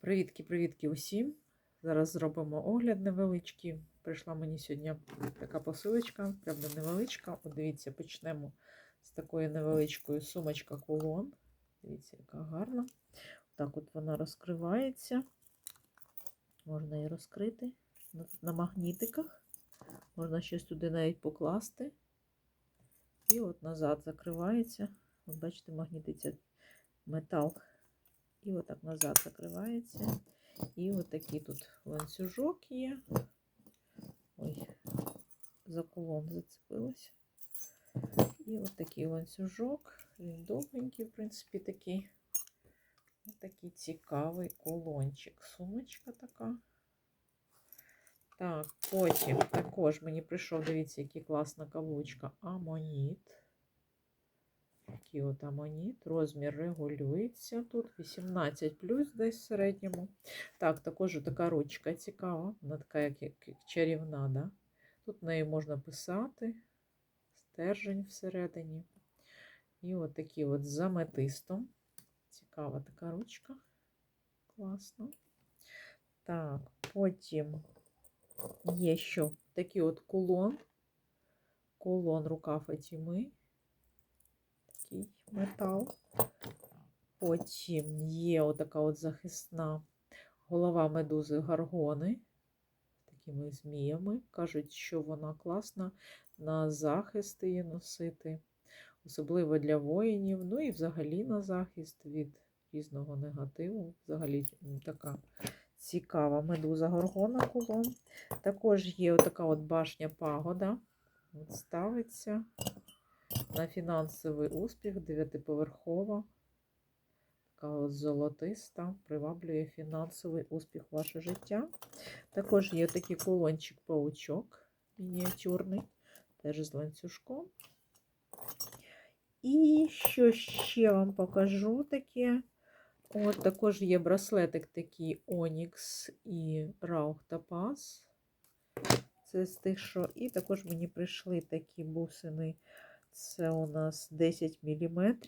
Привітки-привітки усім. Зараз зробимо огляд невеличкий. Прийшла мені сьогодні така посилочка, правда невеличка. От дивіться, почнемо з такої невеличкої сумочка кулон. Дивіться, яка гарна. Так от вона розкривається. Можна її розкрити на, магнітиках. Можна щось туди навіть покласти. І от назад закривається. От бачите, магнітиться метал. І отак назад закривається. І отакий тут ланцюжок є. Ой, за кулон зацепилась. І отакий ланцюжок. Він довгенький, в принципі, такий. Отакий цікавий кулончик. Сумочка така. Так, потім також мені прийшов, дивіться, яка класна каблучка. Амоніт. Такий амоніт. Розмір регулюється. Тут 18 плюс десь в середньому. Так, також така ручка цікава. Вона така, як, як, чарівна. Да? Тут нею можна писати. Стержень всередині. І от такі от з аметистом. Цікава така ручка. Класно. Так, потім є що такий от кулон. Кулон рукав Фатіми. Такий метал. Потім є отака от захисна голова медузи гаргони. Такими зміями. Кажуть, що вона класна на захист її носити. Особливо для воїнів. Ну і взагалі на захист від різного негативу. Взагалі така цікава медуза горгона кулон. Також є отака от башня пагода. От ставиться на фінансовий успіх, дев'ятиповерхова. Така от золотиста, приваблює фінансовий успіх в ваше життя. Також є такий кулончик-паучок мініатюрний, теж з ланцюжком. І що ще вам покажу таке? От також є браслетик такий Onyx і Rauch Topaz. Це з тих, що. І також мені прийшли такі бусини. Це у нас 10 мм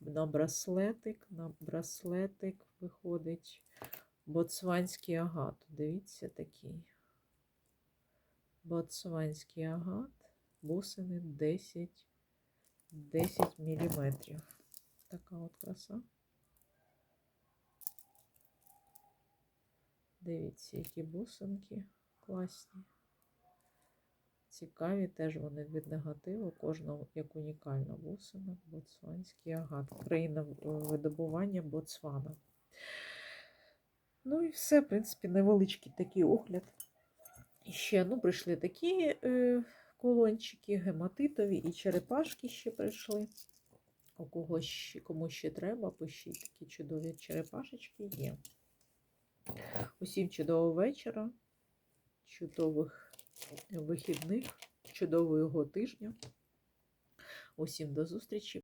на браслетик. На браслетик виходить боцванський агат. Дивіться такий. Боцванський агат. Бусини 10 10 мм. Така от краса. Дивіться, які бусинки класні. Цікаві теж вони від негативу, кожна як унікальна бусина, боцванський агат. Країна видобування Боцвана. Ну і все, в принципі, невеличкий такий огляд. І ще ну, прийшли такі е, колончики, гематитові і черепашки ще прийшли. У кого ще, кому ще треба, пишіть такі чудові черепашечки є. Усім чудового вечора, чудових вихідних, чудового тижня. Усім до зустрічі!